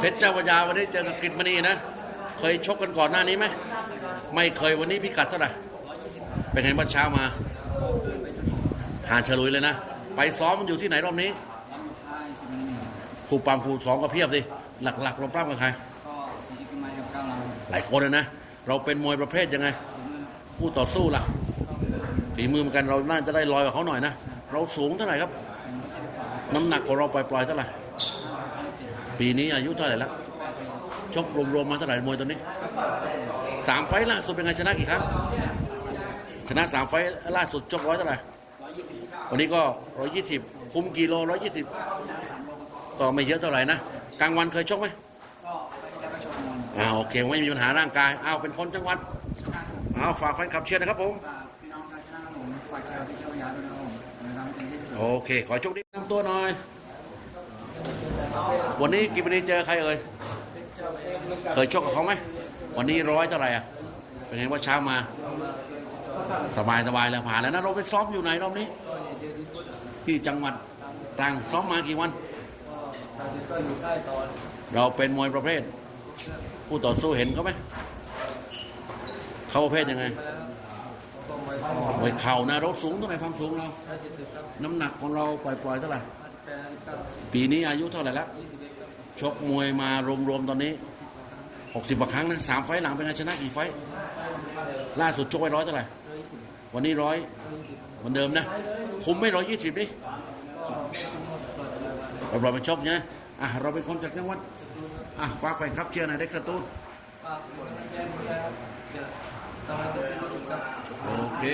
เพชรเจ้าพระยาวันนี้เจอกับกฤษมณีนะ เคยชกกันก่อนหน้านี้ไหมไม่เคยวันนี้พิกัดเท่าไหร่เป็นไงเมื่อเช้ามา หานฉลุยเลยนะ ไปซ้อมมันอยู่ที่ไหนรอบนี้ครูปามครูสองก็เพียบสิหลักๆเราปล้ำกับใครก็สีกมายกับเรหลายคนเลยนะ เราเป็นมวยประเภทยังไงคู่ต่อสู้ล่ะฝีมือเหมือนกันเราน่าจะได้ลอยกับเขาหน่อยนะ เราสูงเท่าไหร่ครับ น้ำหนักของเราปล่อยๆเท่าไหร่ ปีนี้อายุเท่าไหร่แล้วชกรวมๆมาเท่าไหร่มวยตัวนี้สามไฟล่าสุดเป็นไงชนะกี่ครั้งชนะสามไฟล่าสุดชกร้อยเท่าไหร่วันนี้ก็ร้อยยี่สิบคุมกิโลร้อยยี่สิบก็ไม่เยอะเท่าไหร่นะกลางวันเคยชกไหมก็ไปแล้วก็ชกมวยอ่าโอเคไม่มีปัญหาร่างกายอ้าวเป็นคนจังหวัดชนะอ้าวฝากแฟนคลับเชียร์นะครับผมโอเค ขอโชคดีนำตัวหน่อย วันนี้กิบนีเจอใครเอ่ยเคยชกกับเขาไหมวันนี้ร้อยเท่าไหร่อะเป็นไงว่าเช้ามา สบายสบายแล้วผ่านแล้วนะเราไปซ้อมอยู่ไหนรอบนี้ ที่จังหวัดตรังซ้อมมากี่วันเราเป็นมวยประเภทผู้ต่อสู้เห็นเขาไหมเขาประเภทยังไงมวยเข่านะเราสูงเท่าไหร่ความสูงเราร้อยเจ็ดสิบครับน้ำหนักของเราปล่อยๆเท่าไหร่ ปีนี้อายุเท่าไหร่แล้วชกมวยมารวมๆตอนนี้ 60กว่าครั้งนะสามไฟหลังเป็นไงชนะกี่ไฟ ล่าสุดชกไปร้อยเท่าไหร่ วันนี้ร้อยเหมือนเดิมนะ คุมไม่ร้อยยี่สิบดิเราเราไปชกเนี่ยอะเราเป็นคนจากจังหวัดอะฝากแฟนครับเชียร์หน่อยเด็กสตูดไลค์แชร์กดไลค์ครับจะต็มที่ที่สุดครับโอเค